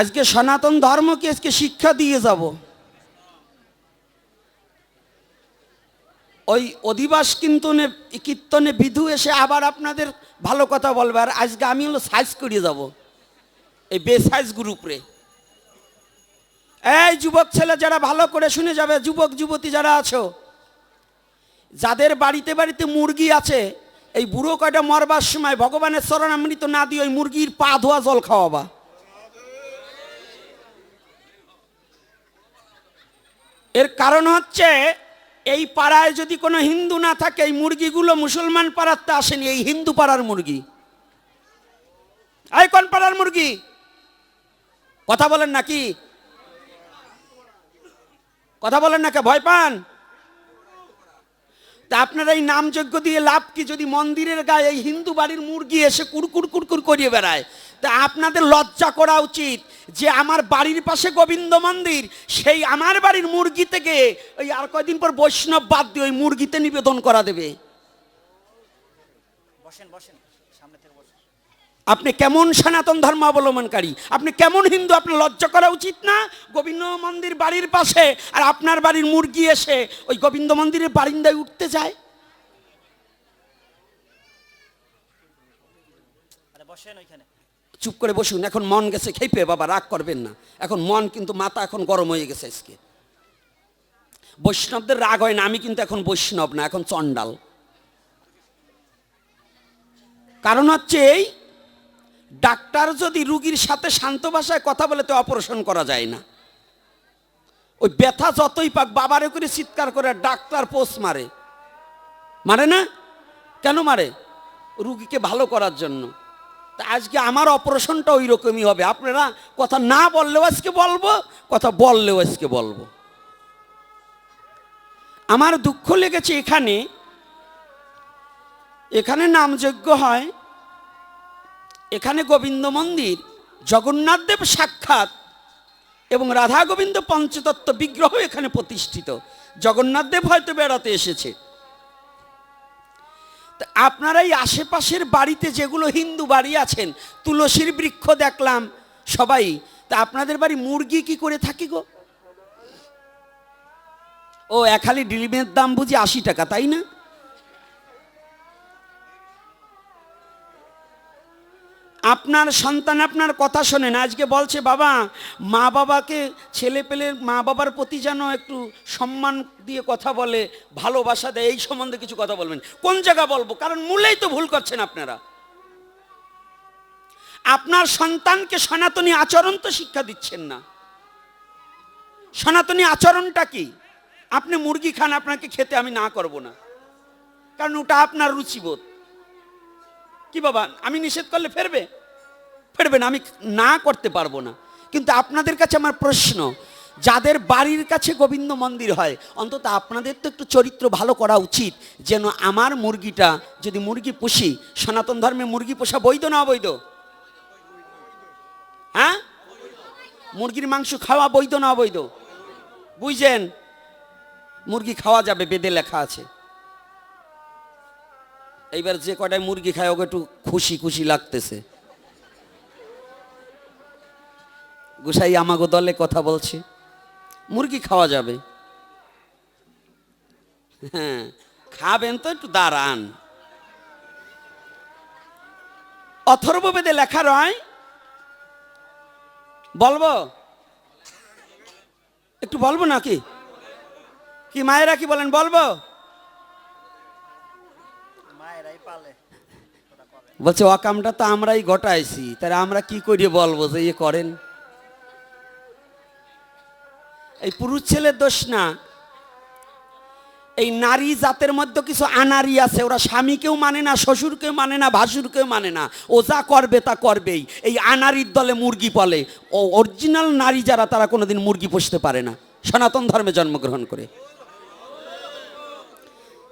আজকে সনাতন ধর্মকে আজকে শিক্ষা দিয়ে যাব। ওই অধিবাস কীর্তনে কীর্তনে বিধু এসে আবার আপনাদের ভালো কথা বলবে, আর আজকে আমি হলো সাইজ করিয়ে যাব। এই বেসাইজ গ্রুপরে এই যুবক ছেলে যারা ভালো করে শুনে যাবে, যুবক, যুবতী যারা আছো, যাদের বাড়িতে বাড়িতে মুরগি আছে, এই বুড়ো কয়টা মরবার সময় ভগবানের শরণামৃত না দিয়ে ওই মুরগির পা ধোয়া জল খাওয়াবা। এর কারণ হচ্ছে, এই পাড়ায় যদি কোনো হিন্দু না থাকে, এই মুরগিগুলো মুসলমান পাড়াতে আসেনি, এই হিন্দু পাড়ার মুরগি। আইকন কোন পাড়ার মুরগি? কথা বলেন নাকি কথা বলেন নাকি ভয় পান? তা আপনারা এই নামযজ্ঞ দিয়ে লাভ কি? যদি মন্দিরের গায়ে এই হিন্দু বাড়ির মুরগি এসে কুড়কুড় কুড়কুড় করিয়ে বেড়ায়, তা আপনাদের লজ্জা করা উচিত যে আমার বাড়ির পাশে গোবিন্দ মন্দির, সেই আমার বাড়ির মুরগি থেকে ওই আর কয়দিন পর বৈষ্ণব বাদ দিয়ে ওই মুরগিতে নিবেদন করা দেবে। বসেন বসেন। আপনি কেমন সনাতন ধর্ম অবলম্বনকারী আপনি কেমন হিন্দু? আপনার লজ্জা করা উচিত না? গোবিন্দ মন্দির বাড়ির পাশে আর আপনার বাড়ির মুরগি এসে ওই গোবিন্দ মন্দিরের বারিন্দায় উঠতে যায় চুপ করে বসুন এখন মন গেছে খেপে বাবা রাগ করবেন না। এখন মন কিন্তু মাথা এখন গরম হয়ে গেছে আজকে। বৈষ্ণবদের রাগ হয় না আমি কিন্তু এখন বৈষ্ণব না এখন চণ্ডাল। কারণ হচ্ছে এই ডাক্তার যদি রুগীর সাথে শান্ত ভাষায় কথা বলে, তো অপারেশন করা যায় না। ওই ব্যথা যতই পাক, বাবারে করে চিৎকার করে ডাক্তার পোষ মারে। মারে না? কেন মারে? রুগীকে ভালো করার জন্য। তা আজকে আমার অপারেশনটা ওই রকমই হবে। আপনারা কথা না বললেও আজকে বলব, কথা বললেও আজকে বলব। আমার দুঃখ লেগেছে এখানে। এখানে নামযজ্ঞ হয়। এখানে গোবিন্দ মন্দির জগন্নাথদেব সাক্ষাৎ, এবং রাধা গোবিন্দ পঞ্চতত্ত্ব বিগ্রহ এখানে প্রতিষ্ঠিত। জগন্নাথদেব হয়তো বেড়াতে এসেছে। আপনারা এই আশেপাশের বাড়িতে যেগুলো হিন্দু বাড়ি আছেন, তুলসীর বৃক্ষ দেখলাম সবাই, তা আপনাদের বাড়ি মুরগি কি করে থাকি গো? ও একালি ডিলিমের দাম বুঝি আশি টাকা, তাই না? আপনার সন্তান আপনার কথা শোনে না। আজকে বলছে, বাবা, মা বাবাকে ছেলে পেলে মা বাবার প্রতি যেন একটু সম্মান দিয়ে কথা বলে, ভালোবাসা দেয়, এই সম্বন্ধে কিছু কথা বলবেন। কোন জায়গা বলব? কারণ মূলেই তো ভুল করছেন আপনারা। আপনার সন্তানকে সনাতনী আচরণ তো শিক্ষা দিচ্ছেন না। সনাতনী আচরণটা কি? আপনি মুরগি খান, আপনাকে খেতে আমি না করব না। কারণ ওটা আপনার রুচিবোধ। কি বাবা, আমি নিষেধ করলে ফেরবে? ফেরবে না, আমি না করতে পারব না। কিন্তু আপনাদের কাছে আমার প্রশ্ন, যাদের বাড়ির কাছে গোবিন্দ মন্দির হয়, অন্তত আপনাদের তো একটু চরিত্র ভালো করা উচিত, যেন আমার মুরগিটা, যদি মুরগি পুষি, সনাতন ধর্মে মুরগি পোষা বৈধ না অবৈধ? হ্যাঁ? মুরগির মাংস খাওয়া বৈধ না অবৈধ? বুঝছেন? মুরগি খাওয়া যাবে, বেদে লেখা আছে। এইবার যে কটায় মুরগি খায় ওকে একটু খুশি খুশি লাগতেছে। গুসাই, আমাগো দলে কথা বলছে। মুরগি খাওয়া যাবে। হ্যাঁ খাবেন তো একটু দাঁড়ান। অথর্ববেদে লেখা রয়, বলব? একটু বলব নাকি? কি মায়েরা কি বলেন, বলব? বলছে অকামটা তো আমরাই ঘটাইছি, তাহলে আমরা কি করিয়ে বলব যে ইয়ে করেন? এই পুরুষ ছেলের দোষ না। এই নারী জাতের মধ্যে কিছু আনারি আছে, ওরা স্বামীকেও মানে না, শ্বশুরকেও মানে না, ভাসুরকেও মানে না। ও যা করবে তা করবেই। এই আনারির দলে মুরগি পলে। ও অরিজিনাল নারী যারা, তারা কোনোদিন মুরগি পুষতে পারে না। সনাতন ধর্মে জন্মগ্রহণ করে।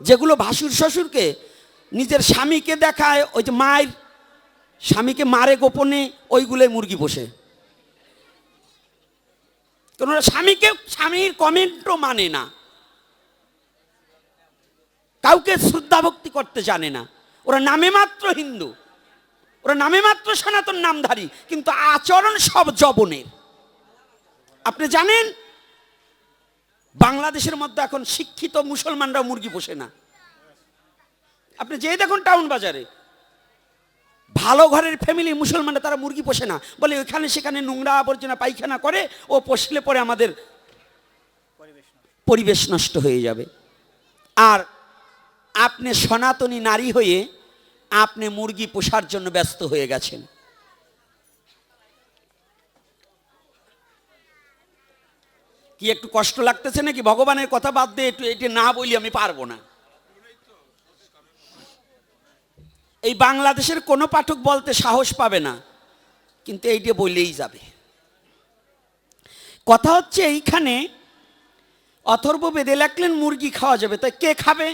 যেগুলো ভাসুর শ্বশুরকে নিজের স্বামীকে দেখায়, ওই যে মায়ের স্বামীকে মারে গোপনে, ওইগুলোই মুরগি কারণ ওরা স্বামীকে, স্বামীর কমেন্টও মানে না। কাউকে শ্রদ্ধা ভক্তি করতে জানে না। ওরা নামে মাত্র হিন্দু। ওরা নামে মাত্র সনাতন নামধারী, কিন্তু আচরণ সব জবনের। আপনি জানেন, বাংলাদেশের মধ্যে এখন শিক্ষিত মুসলমানরা মুরগি পোষে না। আপনি যেই দেখুন টাউন বাজারে, ভালো ঘরের ফ্যামিলি মুসলমানরা তারা মুরগি পোষে না। বলে ওইখানে সেখানে নোংরা আবর্জনা পায়খানা করে, ও পোষলে পরে আমাদের পরিবেশ নষ্ট। হয়ে যাবে। আর আপনি সনাতনী নারী হয়ে আপনি মুরগি পোষার জন্য ব্যস্ত হয়ে গেছেন। কি একটু কষ্ট লাগতেছে নাকি? ভগবানের কথা বাদ দিয়ে একটু এটি না বলি আমি পারব না। এই বাংলাদেশের কোনো পাঠক বলতে সাহস পাবে না, কিন্তু এইটা বললেই যাবে। কথা হচ্ছে এইখানে অথর্ব বেদে লেখলেন মুরগি খাওয়া যাবে, তাই কে খাবে?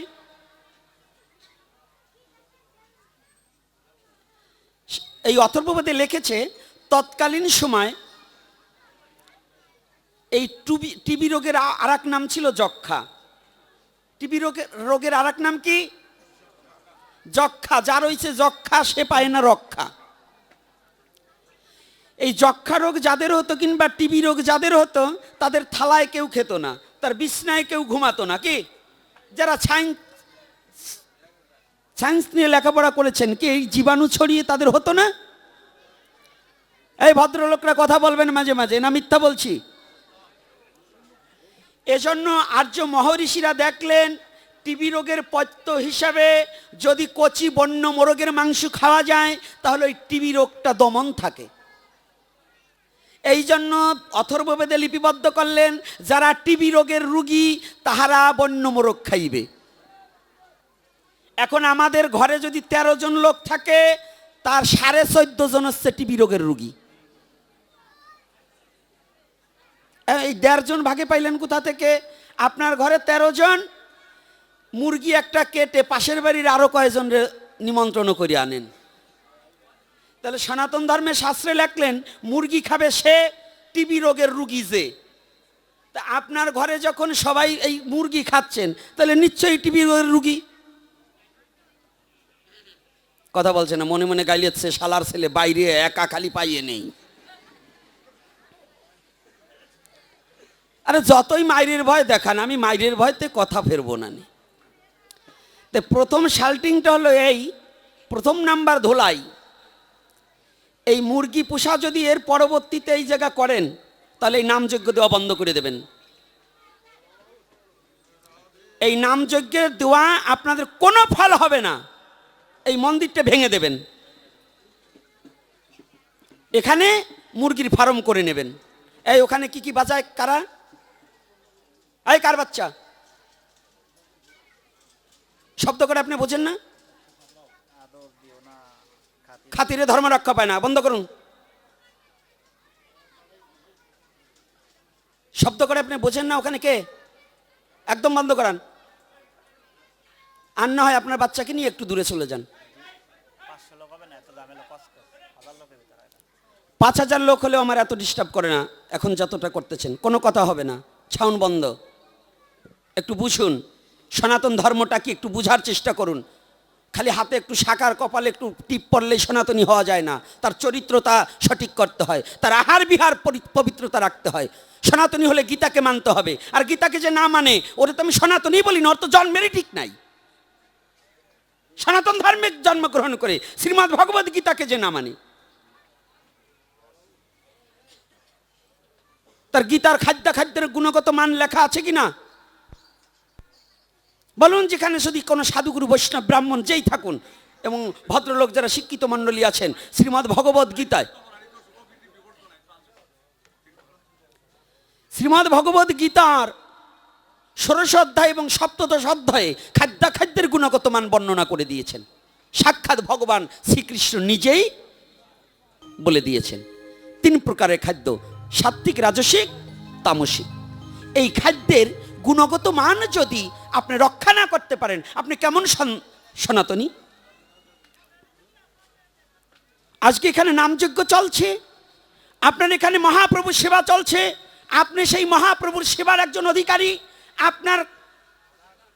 এই অথর্ব বেদে লিখেছে, তৎকালীন সময় এই টুবি টিবি রোগের আর নাম ছিল যক্ষা টিবি রোগের রোগের আর নাম কি? যক্ষা, যার হয়েছে যক্ষা, সে পায় না রক্ষা। এই যক্ষা রোগ যাদের হতো কিংবা টিবি রোগ যাদের হতো, তাদের থালায় কেউ খেত না, তার বিছনায় কেউ ঘুমাতো না, কি? যারা সায়েন্স সায়েন্স নিয়ে লেখাপড়া করেছেন, কি, এই জীবাণু ছড়িয়ে তাদের হতো না? এই ভদ্রলোকরা কথা বলবেন মাঝে মাঝে, না মিথ্যা বলছি? এজন্য আর্য মহর্ষিরা দেখলেন টিবি রোগের পথ্য হিসাবে যদি কচি বন্য মোরগের মাংস খাওয়া যায়, তাহলে ওই টিবি রোগটা দমন থাকে। এই জন্য অথর্ববেদে লিপিবদ্ধ করলেন, যারা টিবি রোগের রুগী, তাহারা বন্য মোরগ খাইবে। এখন আমাদের ঘরে যদি ১৩ জন লোক থাকে, তার সাড়ে চোদ্দ জন হচ্ছে টিবি রোগের রুগী। এই দেড়জন ভাগে পাইলেন কোথা থেকে? আপনার ঘরে ১৩ জন মুরগি একটা কেটে পাশের বাড়ির আরও কয়েকজন নিমন্ত্রণ করে আনেন? তাহলে সনাতন ধর্মের শাস্ত্রে লেখলেন, মুরগি খাবে সে, টিবি রোগের রুগী যে। তা আপনার ঘরে যখন সবাই এই মুরগি খাচ্ছেন, তাহলে নিশ্চয়ই টিবি রোগের রুগী? কথা বলছে না, মনে মনে গাইলেছে শালার ছেলে, বাইরে একা খালি পাইয়ে নেই। আরে যতই মাইরের ভয় দেখান, আমি মাইরের ভয়তে কথা ফেরবো না নি। তো প্রথম শাল্টিংটা হলো এই, প্রথম নাম্বার ধোলাই। এই মুরগি পোষা যদি এর পরবর্তীতে এই জায়গা করেন, তাহলে এই নামযজ্ঞ দেওয়া বন্ধ করে দেবেন। এই নামযজ্ঞের দেওয়া আপনাদের কোনো ফল হবে না। এই মন্দিরটা ভেঙে দেবেন। এখানে মুরগির ফার্ম করে নেবেন। এই ওখানে কি কি বাজায়? কারা? এই কার বাচ্চা? শব্দ করে আপনি বোঝেন না? খাতিরে ধর্ম রক্ষা পায় না, বন্ধ করুন। শব্দ করে আপনি বোঝেন না ওখানে কে? একদম বন্ধ করান। আর না হয় আপনার বাচ্চাকে নিয়ে একটু দূরে চলে যান। পাঁচ হাজার লোক হলেও আমার এত ডিস্টার্ব করে না, এখন যতটা করতেছেন, কোনো কথা হবে না, ছাউন বন্ধ। একটু বুঝুন। সনাতন ধর্মটা কি একটু বুঝার চেষ্টা করুন। খালি হাতে একটু সাকার কপালে একটু টিপ পড়লেই সনাতনী হওয়া যায় না। তার চরিত্রতা সঠিক করতে হয়। তার আহার বিহার পবিত্রতা রাখতে হয়। সনাতনী হলে গীতাকে মানতে হবে। আর গীতাকে যে না মানে ওটা তো আমি সনাতনী বলি না, ওর তো জন্মেরই ঠিক নাই। সনাতন ধর্মে জন্মগ্রহণ করে শ্রীমৎ ভগবত গীতাকে যে না মানে। তার গীতার খাদ্য খাদ্যের গুণগত মান লেখা আছে কি না? বলুন যেখানে যদি কোনো সাধুগুরু বৈষ্ণব, ব্রাহ্মণ যেই থাকুন, এবং ভদ্রলোক যারা শিক্ষিত মণ্ডলী আছেন, শ্রীমদ্ ভগবত গীতায়। শ্রীমদ্ ভগবত গীতার ষোড়শ অধ্যায় এবং সপ্তদশ অধ্যায়ে খাদ্যাখাদ্যের গুণগত মান বর্ণনা করে দিয়েছেন। সাক্ষাৎ ভগবান শ্রীকৃষ্ণ নিজেই বলে দিয়েছেন, তিন প্রকারের খাদ্য সাত্বিক রাজসিক, তামসিক। এই খাদ্যের গুণগত মান যদি আপনি রক্ষা না করতে পারেন, আপনি কেমন সন- সনাতনী? আজকে এখানে নামযজ্ঞ চলছে, আপনার এখানে মহাপ্রভুর সেবা চলছে, আপনি সেই মহাপ্রভুর সেবার একজন অধিকারী, আপনার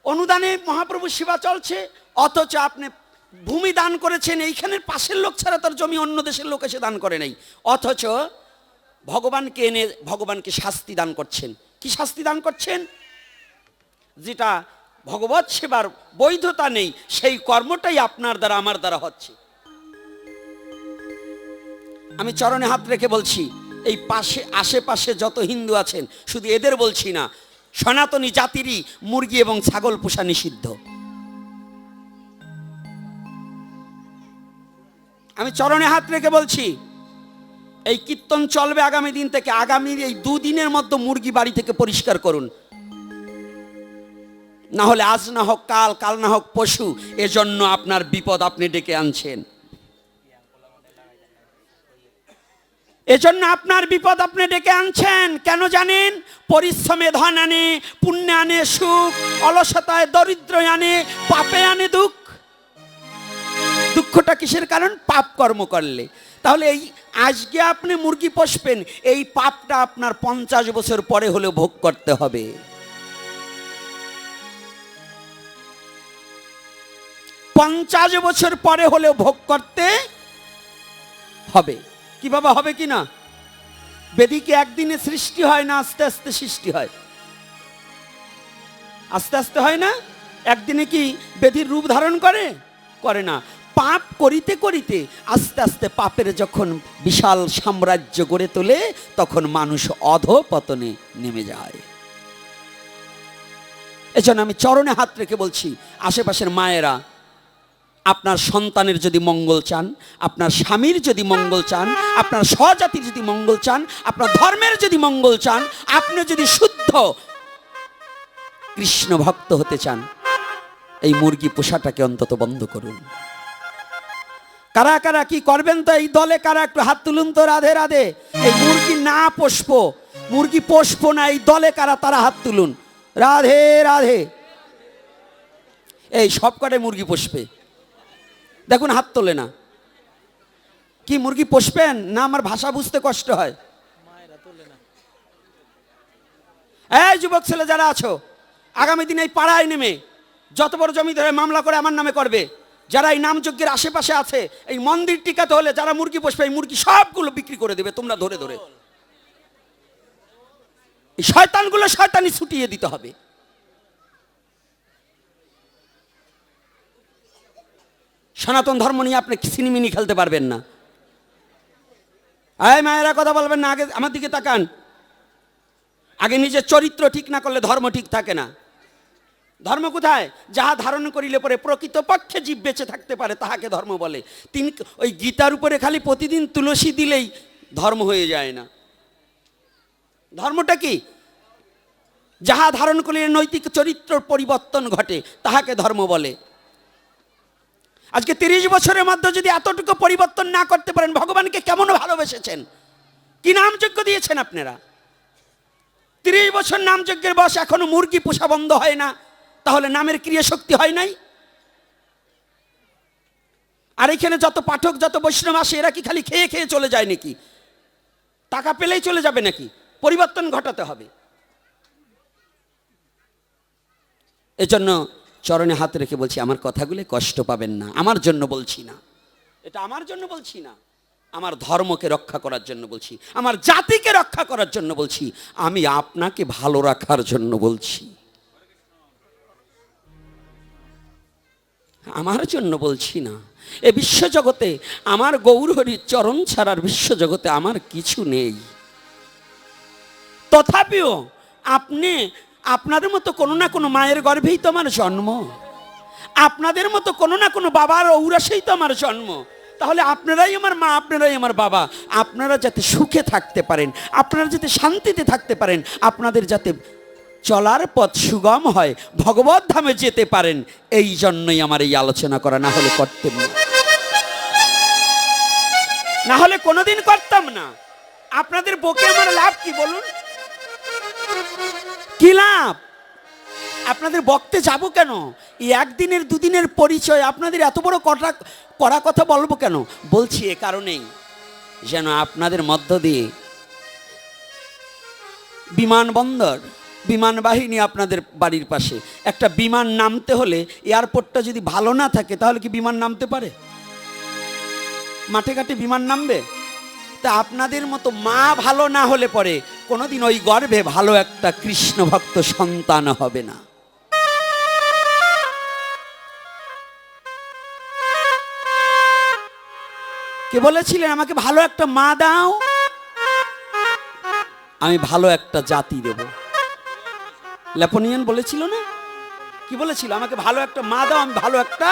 অনুদানে মহাপ্রভুর সেবা চলছে, অথচ আপনি ভূমি দান করেছেন, এইখানের পাশের লোক ছাড়া তার জমি অন্য দেশের লোক এসে দান করে নাই, অথচ ভগবানকে এনে, ভগবানকে শাস্তি দান করছেন। কি শাস্তি দান করছেন? যেটা ভগবত সেবার বৈধতা নেই, সেই কর্মটাই আপনার দ্বারা, আমার দ্বারা হচ্ছে। আমি চরণে হাত রেখে বলছি, এই পাশে, আশেপাশে যত হিন্দু আছেন, শুধু এদের বলছি না, সনাতনী জাতিরই মুরগি এবং ছাগল পোষা নিষিদ্ধ। আমি চরণে হাত রেখে বলছি, এই কীর্তন চলবে আগামী দিন থেকে আগামী এই দুদিনের মধ্যে মুরগি বাড়ি থেকে পরিষ্কার করুন। না হলে আজ না হোক কাল কাল না হোক পশু, এজন্য আপনার বিপদ আপনি ডেকে আনছেন। এজন্য আপনার বিপদ আপনি ডেকে আনছেন। কেন জানেন? পরিশ্রমে ধন আনে, পুণ্যে আনে সুখ, অলসতায় দরিদ্র আনে, পাপে আনে দুঃখ। দুঃখটা কিসের কারণ? পাপ কর্ম করলে। তাহলে এই আজকে আপনি মুরগি পোষবেন, এই পাপটা আপনার পঞ্চাশ বছর পরে হলেও ভোগ করতে হবে। পঞ্চাশ বছর পরে হলেও ভোগ করতে হবে। কি হবে কি না? বেদিকে একদিনে সৃষ্টি হয় না, আস্তে আস্তে সৃষ্টি হয়। আস্তে আস্তে হয় না? একদিনে কি বেদির রূপ ধারণ করে? করে না। পাপ করিতে করিতে আস্তে আস্তে পাপের যখন বিশাল সাম্রাজ্য গড়ে তোলে, তখন মানুষ অধপতনে নেমে যায়। এজন্য আমি চরণে হাত রেখে বলছি, আশেপাশের মায়েরা আপনার সন্তানের যদি মঙ্গল চান, আপনার স্বামীর যদি মঙ্গল চান, আপনার স্বজাতির যদি মঙ্গল চান, আপনার ধর্মের যদি মঙ্গল চান, আপনি যদি শুদ্ধ কৃষ্ণ ভক্ত হতে চান, এই মুরগি পোষাটাকে অন্তত বন্ধ করুন। কারা কারা কি করবেন তো এই দলে? কারা একটু হাত তুলুন তো রাধে রাধে। এই মুরগি না পোষবো, মুরগি পোষবো না, এই দলে কারা তারা হাত তুলুন। রাধে রাধে। এই সব কটাই মুরগি পোষবে। দেখুন হাত তোলে না। কি, মুরগি পোষবেন? না আমার ভাষা বুঝতে কষ্ট হয়? এই যুবক ছেলে, যারা আছো, আগামী দিনে এই পাড়ায় নেমে যত বড় জমি ধরে মামলা করে আমার নামে করবে, যারা এই নামযজ্ঞের আশেপাশে আছে, এই মন্দির টিকাতে হলে যারা মুরগি পোষবে, এই মুরগি সবগুলো বিক্রি করে দেবে, তোমরা ধরে ধরে। এই শয়তানগুলো শয়তানি ছুটিয়ে দিতে হবে। সনাতন ধর্ম নিয়ে আপনি সিনেমিনি খেলতে পারবেন না। আয় মায়েরা কথা বলবেন না, আগে আমার দিকে তাকান। আগে নিজের চরিত্র ঠিক না করলে ধর্ম ঠিক থাকে না। ধর্ম কোথায়? যাহা ধারণ করিলে পরে প্রকৃত পক্ষে জীব বেঁচে থাকতে পারে, তাহাকে ধর্ম বলে। তিনি, ওই গীতার উপরে খালি প্রতিদিন তুলসী দিলেই ধর্ম হয়ে যায় না। ধর্মটা কি? যাহা ধারণ করিলে নৈতিক চরিত্র পরিবর্তন ঘটে, তাহাকে ধর্ম বলে। আজকে তিরিশ বছরের মধ্যে যদি এতটুকু পরিবর্তন না করতে পারেন, ভগবানকে কেমন ভালোবেসেছেন? কি নামযজ্ঞ দিয়েছেন আপনারা? তিরিশ বছর নামযজ্ঞের বয়স, এখনও মুরগি পোষা বন্ধ হয় না। তাহলে নামের ক্রিয়া শক্তি হয় নাই? আর এখানে যত পাঠক, যত বৈষ্ণব আসে, এরা কি খালি খেয়ে খেয়ে চলে যায় নাকি? টাকা পেলেই চলে যাবে নাকি? পরিবর্তন ঘটাতে হবে। এজন্য চরণে হাত রেখে বলছি, আমার কথাগুলো কষ্ট পাবেন না, আমার জন্য বলছি না। এটা আমার জন্য বলছি না, আমার ধর্মকে রক্ষা করার জন্য বলছি, আমার জাতিকে রক্ষা করার জন্য বলছি, আমি আপনাকে ভালো রাখার জন্য বলছি। আমার জন্য বলছি না। এ বিশ্বজগতে আমার গৌরহরির চরণ ছাড়ার বিশ্বজগতে আমার কিছু নেই। তথাপিও আপনি আপনাদের মতো কোনো না কোনো মায়ের গর্ভেই তো আমার জন্ম। আপনাদের মতো কোনো না কোনো বাবার ঔরাসেই তো আমার জন্ম। তাহলে আপনারাই আমার মা, আপনারাই আমার বাবা। আপনারা যাতে সুখে থাকতে পারেন, আপনারা যাতে শান্তিতে থাকতে পারেন, আপনাদের যাতে চলার পথ সুগম হয়, ভগবত ধামে যেতে পারেন, এই জন্যই আমার এই আলোচনা করা। না হলে করতেন না। না হলে কোনোদিন করতাম না। আপনাদের বকে আমার লাভ কি বলুন? কি লাভ? আপনাদের বক্তে যাব কেন? এই একদিনের, দুদিনের পরিচয় আপনাদের এত বড় কটা করা কথা বলব কেন? বলছি এ কারণেই যেন আপনাদের মধ্য দিয়ে বিমানবন্দর বিমান বাহিনী আপনাদের বাড়ির পাশে। একটা বিমান নামতে হলে এয়ারপোর্টটা যদি ভালো না থাকে, তাহলে কি বিমান নামতে পারে? মাঠে ঘাটে বিমান নামবে? তা আপনাদের মতো মা ভালো না হলে পরে কোনোদিন ওই গর্ভে ভালো একটা কৃষ্ণ ভক্ত সন্তান হবে না। কে বলেছিলেন আমাকে ভালো একটা মা দাও? আমি ভালো একটা জাতি দেব। ল্যাপনিয়ান বলেছিল না? কি বলেছিল? আমাকে ভালো একটা মা দাও, আমি ভালো একটা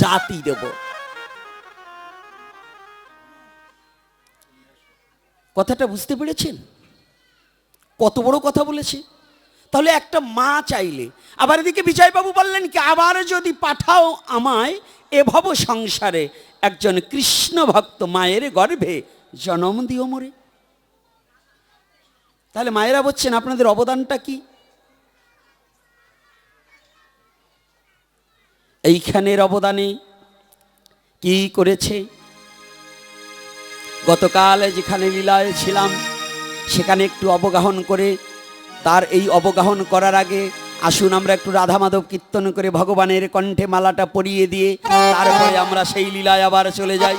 জাতি দেব। কথাটা বুঝতে পেরেছেন? কত বড় কথা বলেছি। তাহলে একটা মা চাইলে, আবার এদিকে বিজয়বাবু বললেন কি, আবার যদি পাঠাও আমায় এভব সংসারে, একজন কৃষ্ণ ভক্ত মায়ের গর্ভে জন্ম দিও মরে। তাহলে মায়েরা বলছেন, আপনাদের অবদানটা কি? এইখানের অবদানে কি করেছে? গতকাল যেখানে লীলায় ছিলাম, সেখানে একটু অবগাহন করে, তার এই অবগাহন করার আগে আসুন আমরা একটু রাধা মাধব কীর্তন করে ভগবানের কণ্ঠে মালাটা পরিয়ে দিয়ে, তারপরে আমরা সেই লীলায় আবার চলে যাই।